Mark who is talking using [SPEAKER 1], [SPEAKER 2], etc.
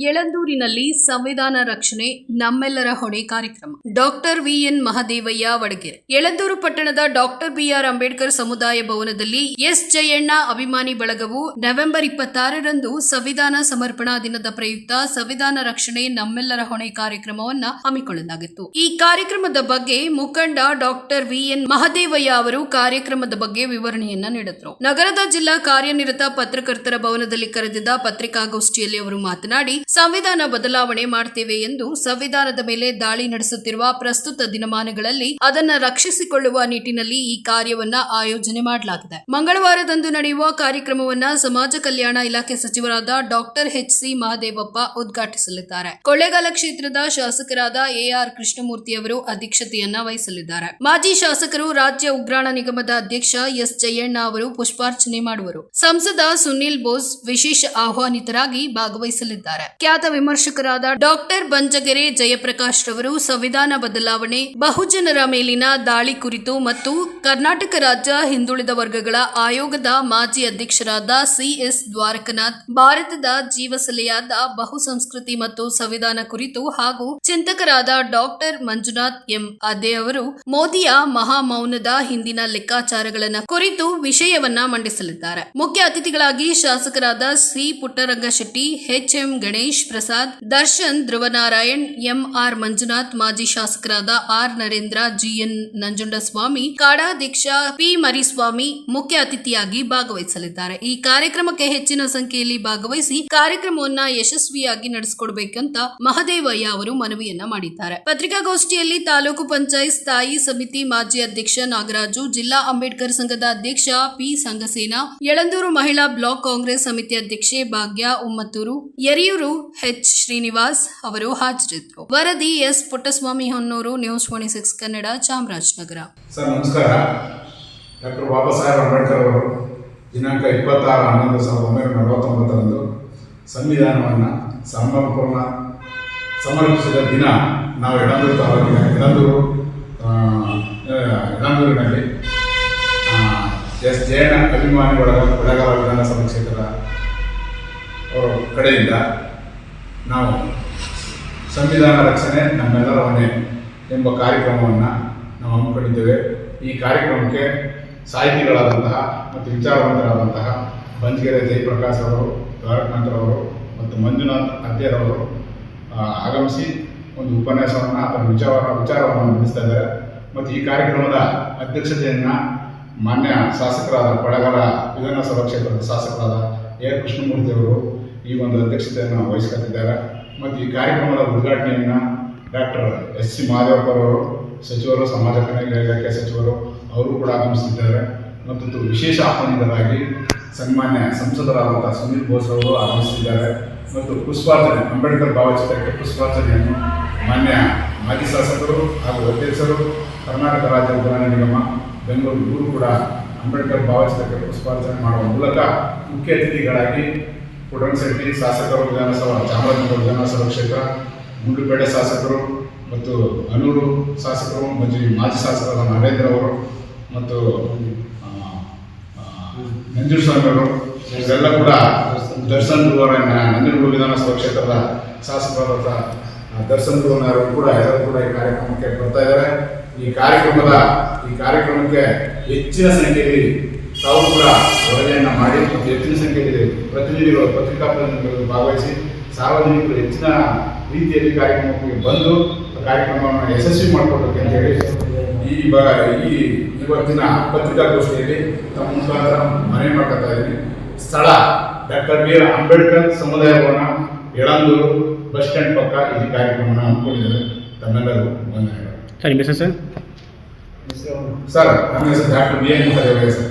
[SPEAKER 1] ಯಳಂದೂರಿನಲ್ಲಿ ಸಂವಿಧಾನ ರಕ್ಷಣೆ, ನಮ್ಮೆಲ್ಲರ ಹೊಣೆ ಕಾರ್ಯಕ್ರಮ. Doctor V N Mahadevaiah Vadagere. Yelandur ಪಟ್ಟಣದ ಡಾಕ್ಟರ್ ಬಿಆರ್ ಅಂಬೇಡ್ಕರ್ ಸಮುದಾಯ ಭವನದಲ್ಲಿ ಎಸ್. ಜಯಣ್ಣ ಅಭಿಮಾನಿ ಬಳಗವು ನವೆಂಬರ್ ಇಪ್ಪತ್ತಾರರಂದು ಸಂವಿಧಾನ ಸಮರ್ಪಣಾ ದಿನದ ಪ್ರಯುಕ್ತ ಸಂವಿಧಾನ ರಕ್ಷಣೆ, ನಮ್ಮೆಲ್ಲರ ಹೊಣೆ ಕಾರ್ಯಕ್ರಮವನ್ನ ಹಮ್ಮಿಕೊಳ್ಳಲಾಗಿತ್ತು. ಈ ಕಾರ್ಯಕ್ರಮದ ಬಗ್ಗೆ ಮುಖಂಡ ಡಾಕ್ಟರ್ ವಿಎನ್ ಮಹದೇವಯ್ಯ ಅವರು ಕಾರ್ಯಕ್ರಮದ ಬಗ್ಗೆ ವಿವರಣೆಯನ್ನ ನೀಡಿದರು. ನಗರದ ಜಿಲ್ಲಾ ಕಾರ್ಯನಿರತ ಪತ್ರಕರ್ತರ ಭವನದಲ್ಲಿ ಕರೆದಿದ್ದ ಪತ್ರಿಕಾಗೋಷ್ಠಿಯಲ್ಲಿ ಅವರು ಮಾತನಾಡಿ ಸಂವಿಧಾನ ಬದಲಾವಣೆ ಮಾಡ್ತೇವೆ ಎಂದು ಸಂವಿಧಾನದ ಮೇಲೆ ದಾಳಿ ನಡೆಸುತ್ತಿರುವ ಪ್ರಸ್ತುತ ದಿನಮಾನಗಳಲ್ಲಿ ಅದನ್ನ ರಕ್ಷಿಸಿಕೊಳ್ಳುವ ನಿಟ್ಟಿನಲ್ಲಿ ಈ ಕಾರ್ಯವನ್ನ ಆಯೋಜನೆ ಮಾಡಲಾಗಿದೆ. ಮಂಗಳವಾರದಂದು ನಡೆಯುವ ಕಾರ್ಯಕ್ರಮವನ್ನ ಸಮಾಜ ಕಲ್ಯಾಣ ಇಲಾಖೆ ಸಚಿವರಾದ ಡಾಕ್ಟರ್ ಎಚ್ ಸಿ ಮಹದೇವಪ್ಪ ಉದ್ಘಾಟಿಸಲಿದ್ದಾರೆ. ಕೊಳ್ಳೇಗಾಲ ಕ್ಷೇತ್ರದ ಶಾಸಕರಾದ ಎಆರ್ ಕೃಷ್ಣಮೂರ್ತಿ ಅವರು ಅಧ್ಯಕ್ಷತೆಯನ್ನ ವಹಿಸಲಿದ್ದಾರೆ. ಮಾಜಿ ಶಾಸಕರು ರಾಜ್ಯ ಉಗ್ರಾಣ ನಿಗಮದ ಅಧ್ಯಕ್ಷ ಎಸ್ ಜಯಣ್ಣ ಅವರು ಪುಷ್ಪಾರ್ಚನೆ ಮಾಡುವರು. ಸಂಸದ ಸುನಿಲ್ ಬೋಸ್ ವಿಶೇಷ ಆಹ್ವಾನಿತರಾಗಿ ಭಾಗವಹಿಸಲಿದ್ದಾರೆ. ಖ್ಯಾತ ವಿಮರ್ಶಕರಾದ ಡಾಕ್ಟರ್ ಬಂಜಗೆರೆ ಜಯಪ್ರಕಾಶ್ ರವರು ಸಂವಿಧಾನ ಬದಲಾವಣೆ, ಬಹುಜನರ ಮೇಲಿನ ದಾಳಿ ಕುರಿತು ಮತ್ತು ಕರ್ನಾಟಕ ರಾಜ್ಯ ಹಿಂದುಳಿದ ವರ್ಗಗಳ ಆಯೋಗದ ಮಾಜಿ ಅಧ್ಯಕ್ಷರಾದ ಸಿಎಸ್ ದ್ವಾರಕನಾಥ್, ಭಾರತದ ಜೀವಸಲೆಯಾದ ಬಹುಸಂಸ್ಕೃತಿ ಮತ್ತು ಸಂವಿಧಾನ ಕುರಿತು ಹಾಗೂ ಚಿಂತಕರಾದ ಡಾಕ್ಟರ್ ಮಂಜುನಾಥ್ ಎಂ. ಅದೇ ಅವರು ಮೋದಿಯ ಮಹಾಮೌನದ ಹಿಂದಿನ ಲೆಕ್ಕಾಚಾರಗಳನ್ನು ಕುರಿತು ವಿಷಯವನ್ನ ಮಂಡಿಸಲಿದ್ದಾರೆ. ಮುಖ್ಯ ಅತಿಥಿಗಳಾಗಿ ಶಾಸಕರಾದ C Puttarangashetty, H M Ganesh Prasad, Darshan, Dhruvanarayan, M R Manjunath, ಮಾಜಿ ಶಾಸಕರಾದ R Narendra, G N Nanjundaswamy Deeksha P Mariswamy ಮುಖ್ಯ ಅತಿಥಿಯಾಗಿ ಭಾಗವಹಿಸಲಿದ್ದಾರೆ. ಈ ಕಾರ್ಯಕ್ರಮಕ್ಕೆ ಹೆಚ್ಚಿನ ಸಂಖ್ಯೆಯಲ್ಲಿ ಭಾಗವಹಿಸಿ ಕಾರ್ಯಕ್ರಮವನ್ನ ಯಶಸ್ವಿಯಾಗಿ ನಡೆಸಿಕೊಡಬೇಕಂತ ಮಹದೇವಯ್ಯ ಅವರು ಮನವಿಯನ್ನ ಮಾಡಿದ್ದಾರೆ. ಪತ್ರಿಕಾಗೋಷ್ಠಿಯಲ್ಲಿ ತಾಲೂಕು ಪಂಚಾಯತ್ ಸ್ಥಾಯಿ ಸಮಿತಿ ಮಾಜಿ ಅಧ್ಯಕ್ಷ ನಾಗರಾಜು, ಜಿಲ್ಲಾ ಅಂಬೇಡ್ಕರ್ ಸಂಘದ ಅಧ್ಯಕ್ಷ ಪಿ ಸಂಘಸೇನಾ, ಯಳಂದೂರು ಮಹಿಳಾ ಬ್ಲಾಕ್ ಕಾಂಗ್ರೆಸ್ ಸಮಿತಿ ಅಧ್ಯಕ್ಷೆ ಭಾಗ್ಯ ಉಮ್ಮತ್ತೂರು ಯರಿಯೂರು ಎಚ್ ಶ್ರೀನಿವಾಸ್ ಅವರು ಹಾಜರಿದ್ದರು. ವರದಿ S Puttaswamy Honnur, news twenty six Kannada, Chamarajanagar.
[SPEAKER 2] Sir, ನಮಸ್ಕಾರ. ಡಾಕ್ಟರ್ ಬಾಬಾ ಸಾಹೇಬ್ ಅಂಬೇಡ್ಕರ್ ಅವರು ದಿನಾಂಕ ಇಪ್ಪತ್ತಾರು ಹನ್ನೊಂದು ಸಾವಿರದ ಒಂಬೈನೂರ ನಲವತ್ತೊಂಬತ್ತರಂದು ಸಂವಿಧಾನವನ್ನು ಸಮರ್ಪೂರ್ಣ ಸಮರ್ಪಿಸಿದ ದಿನ ನಾವು ಎಡಂದೂರು ತಾಲೂಕಿನ ಎಡಂದೂರು ಎಡಂದೂರಿನಲ್ಲಿ ಎಸ್ ಜಯಣ್ಣ ಅಭಿಮಾನಿಗಳ ಬೆಳಗಾವಿ ವಿಧಾನಸಭಾ ಕ್ಷೇತ್ರದ ಅವರ ಕಡೆಯಿಂದ ನಾವು ಸಂವಿಧಾನ ರಕ್ಷಣೆ ನಮ್ಮೆಲ್ಲರ ಹೊಣೆ ಎಂಬ ಕಾರ್ಯಕ್ರಮವನ್ನು ನಾವು ಹಮ್ಮಿಕೊಂಡಿದ್ದೇವೆ. ಈ ಕಾರ್ಯಕ್ರಮಕ್ಕೆ ಸಾಹಿತಿಗಳಾದಂತಹ ಮತ್ತು ವಿಚಾರವಂತರಾದಂತಹ ಬಂಜಗೆರೆ ಜಯಪ್ರಕಾಶ್ ಅವರು ದ್ವಾರಕನಾಥರವರು ಮತ್ತು ಮಂಜುನಾಥ್ ಅಧ್ಯರವರು ಆಗಮಿಸಿ ಒಂದು ಉಪನ್ಯಾಸವನ್ನು ಅಥವಾ ವಿಚಾರ, ವಿಚಾರವನ್ನು ಮಂಡಿಸ್ತಾ ಇದ್ದಾರೆ. ಮತ್ತು ಈ ಕಾರ್ಯಕ್ರಮದ ಅಧ್ಯಕ್ಷತೆಯನ್ನು ಮಾನ್ಯ ಶಾಸಕರಾದ ಕೊಳಗಾಲ ವಿಧಾನಸಭಾ ಕ್ಷೇತ್ರದ ಶಾಸಕರಾದ ಎ. ಕೃಷ್ಣಮೂರ್ತಿ ಅವರು ಈ ಒಂದು ಅಧ್ಯಕ್ಷತೆಯನ್ನು ವಹಿಸ್ಕೊತಿದ್ದಾರೆ ಮತ್ತು ಈ ಕಾರ್ಯಕ್ರಮದ ಉದ್ಘಾಟನೆಯನ್ನು ಡಾಕ್ಟರ್ ಎಸ್ ಸಿ ಮಹದೇವಪ್ಪರವರು ಸಚಿವರು, ಸಮಾಜ ಕಲ್ಯಾಣ ಇಲಾಖೆ ಸಚಿವರು ಅವರು ಕೂಡ ಆಗಮಿಸಿದ್ದಾರೆ. ಮತ್ತು ವಿಶೇಷ ಆಹ್ವಾನಿತರಾಗಿ ಸನ್ಮಾನ್ಯ ಸಂಸದರಾದಂಥ ಸುನೀಲ್ ಬೋಸ್ ಅವರು ಆಗಮಿಸಿದ್ದಾರೆ. ಮತ್ತು ಪುಷ್ಪಾರ್ಚನೆ, ಅಂಬೇಡ್ಕರ್ ಭಾವಚಿತ್ರಕ್ಕೆ ಪುಷ್ಪಾರ್ಚನೆಯನ್ನು ಮಾನ್ಯ ಮಾಜಿ ಶಾಸಕರು ಹಾಗೂ ಅಧ್ಯಕ್ಷರು, ಕರ್ನಾಟಕ ರಾಜ್ಯ ಉದ್ಯಾನ ನಿಗಮ, ಬೆಂಗಳೂರು ಕೂಡ ಅಂಬೇಡ್ಕರ್ ಭಾವಚಿತ್ರಕ್ಕೆ ಪುಷ್ಪಾರ್ಚನೆ ಮಾಡುವ ಮೂಲಕ ಮುಖ್ಯ ಅತಿಥಿಗಳಾಗಿ ಪುಟಣಶೆಟ್ಟಿ ಶಾಸಕರು, ವಿಧಾನಸಭಾ, ಚಾಮರಾಜನಗರ ವಿಧಾನಸಭಾ ಕ್ಷೇತ್ರ, ಗುಂಡ್ಲುಪೇಟೆ ಶಾಸಕರು ಮತ್ತು ಅನೂರು ಶಾಸಕರು, ಮಂಜು, ಮಾಜಿ ಶಾಸಕರ ನರೇಂದ್ರ ಅವರು ಮತ್ತು ನಂಜುಸ್ವಾಮಿ ಅವರು ಇವರೆಲ್ಲ ಕೂಡ ದರ್ಶನ್ ಧ್ರುವರ ನಂಜನಗೂಡು ವಿಧಾನಸಭಾ ಕ್ಷೇತ್ರದ ಶಾಸಕರಾದ ದರ್ಶನ್ ಧ್ರುವನವರು ಕೂಡ ಎಲ್ಲರೂ ಕೂಡ ಈ ಕಾರ್ಯಕ್ರಮಕ್ಕೆ ಬರ್ತಾ ಇದ್ದಾರೆ. ಈ ಕಾರ್ಯಕ್ರಮದ, ಈ ಕಾರ್ಯಕ್ರಮಕ್ಕೆ ಹೆಚ್ಚಿನ ಸಂಖ್ಯೆಯಲ್ಲಿ ತಾವು ಕೂಡ ವರದಿಯನ್ನು ಮಾಡಿ ಮತ್ತು ಹೆಚ್ಚಿನ ಸಂಖ್ಯೆಯಲ್ಲಿ ಪ್ರತಿನಿಧಿಗಳು ಪತ್ರಿಕಾ ಪ್ರತಿನಿಧಿಗಳು ಭಾಗವಹಿಸಿ ಸಾರ್ವಜನಿಕರು ಹೆಚ್ಚಿನ ರೀತಿಯಲ್ಲಿ ಕಾರ್ಯಕ್ರಮಕ್ಕೆ ಬಂದು ಕಾರ್ಯಕ್ರಮವನ್ನು ಯಶಸ್ವಿ ಮಾಡಿಕೊಡ್ಬೇಕು ಅಂತ ಹೇಳಿ ಈ ಬ ಈ ಇವತ್ತಿನ ಪತ್ರಿಕಾಗೋಷ್ಠಿಯಲ್ಲಿ ತಮ್ಮ ಮುಖಾಂತರ ಮನವಿ ಮಾಡ್ಕೊತಾ ಇದ್ದೀನಿ. ಸ್ಥಳ ಡಾಕ್ಟರ್ ಬಿ ಆರ್ ಅಂಬೇಡ್ಕರ್ ಸಮುದಾಯ ಭವನ ಯಳಂದೂರು ಬಸ್ ಸ್ಟ್ಯಾಂಡ್ ಪಕ್ಕ ಈ ಕಾರ್ಯಕ್ರಮವನ್ನು ಹಮ್ಮಿಕೊಂಡಿದ್ದಾರೆ. ತಮ್ಮೆಲ್ಲರಿಗೂ ವಂದನೆಗಳು.
[SPEAKER 3] Sir sir?
[SPEAKER 2] ಸರ್ ನನ್ನ ಹೆಸರು doctor B N sir sir.